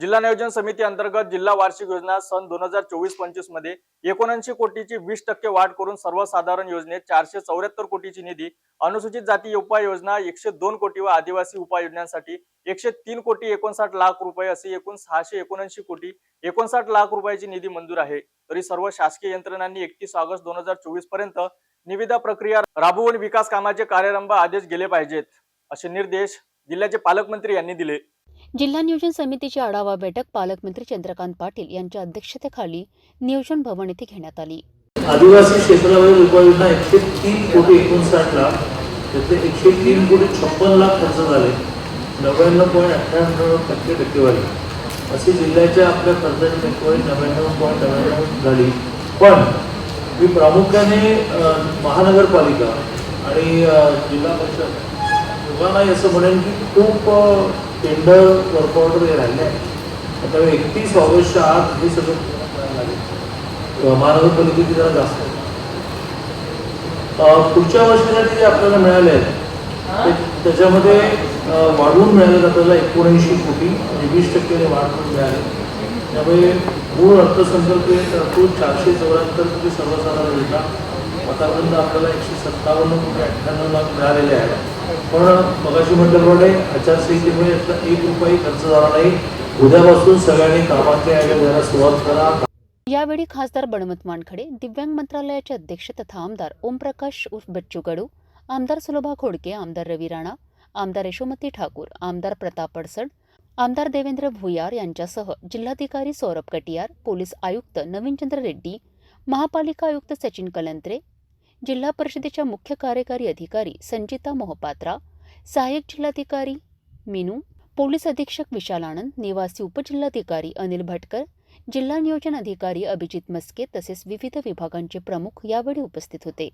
जिल्हा नियोजन समिती अंतर्गत जिल्हा वार्षिक योजना सन दोन हजार चोवीस पंचवीसमध्ये एकोणऐंशी कोटीची वीस टक्के वाढ करून सर्वसाधारण योजनेत चारशे चौऱ्याहत्तर कोटीची निधी अनुसूचित जाती उपाययोजना एकशे दोन कोटी व आदिवासी उपाययोजनांसाठी एकशे तीन कोटी एकोणसाठ लाख रुपये असे एकूण सहाशे एकोणऐंशी कोटी एकोणसाठ लाख रुपयाची निधी मंजूर आहे. तरी सर्व शासकीय यंत्रणांनी एकतीस ऑगस्ट दोन हजार चोवीसपर्यंत निविदा प्रक्रिया राबवून विकास कामाचे कार्यारंभ आदेश गेले पाहिजेत असे निर्देश जिल्ह्याचे पालकमंत्री यांनी दिले. जिल्हा नियोजन समितीची आढावा बैठक पालकमंत्री चंद्रकांत पाटील यांच्या अध्यक्षतेखाली नियोजन भवन येथे घेण्यात आली. आदिवासी क्षेत्रावरील उपाययोजना एकशे तीन कोटी एकोणसाठ लाख त्यातले एकशे तीन कोटी छप्पन लाख खर्च झाले. नव्याण्णव पॉईंट अठ्ठ्याण्णव टक्के टक्केवारी. अशी जिल्ह्याच्या आपल्या खर्चाची टक्केवारी नव्याण्णव पॉईंट नव्याण्णव झाली. पण मी प्रामुख्याने महानगरपालिका आणि जिल्हा परिषद दोघांनाही असं म्हणेन की खूप टेंडर वर्क ऑर्डर हे राहिले आहे त्यामुळे एकतीस ऑगस्टच्या आत हे सगळं लागेल. महानगरपालिकेची जरा जास्त पुढच्या वर्षासाठी जे आपल्याला मिळाले आहेत त्याच्यामध्ये वाढवून मिळाले आपल्याला एकोणऐंशी कोटी म्हणजे वीस टक्क्याने वाढ करून मिळाले. त्यामुळे मूळ अर्थसंकल्पीय तरतूद चारशे चौऱ्याहत्तर कोटी सर्वसाधारण आतापर्यंत आपल्याला एकशे सत्तावन्न कोटी अठ्ठ्याण्णव लाख मिळालेले आहेत. पण मगाशी म्हटल्याप्रमाणे आचारसंहितेमुळे यातला एक रुपयाही खर्च झाला नाही. उद्यापासून सगळ्यांनी कामाच्या याद्या द्यायला सुरुवात करा. यावेळी खासदार बळवंत मानखडे दिव्यांग मंत्रालयाचे अध्यक्ष तथा आमदार ओमप्रकाश उर्फ बच्चू कडू आमदार सुलभा खोडके आमदार रवी राणा आमदार यशोमती ठाकूर आमदार प्रताप अडसड आमदार देवेंद्र भुयार यांच्यासह जिल्हाधिकारी सौरभ कटियार पोलीस आयुक्त नवीनचंद्र रेड्डी महापालिका आयुक्त सचिन कलंत्रे जिल्हा परिषदेच्या मुख्य कार्यकारी अधिकारी संचिता मोहपात्रा सहाय्यक जिल्हाधिकारी मीनू पोलीस अधीक्षक विशाल आनंद निवासी उपजिल्हाधिकारी अनिल भटकर जिल्हा नियोजन अधिकारी अभिजित मस्के तसेच विविध विभागांचे प्रमुख यावेळी उपस्थित होते.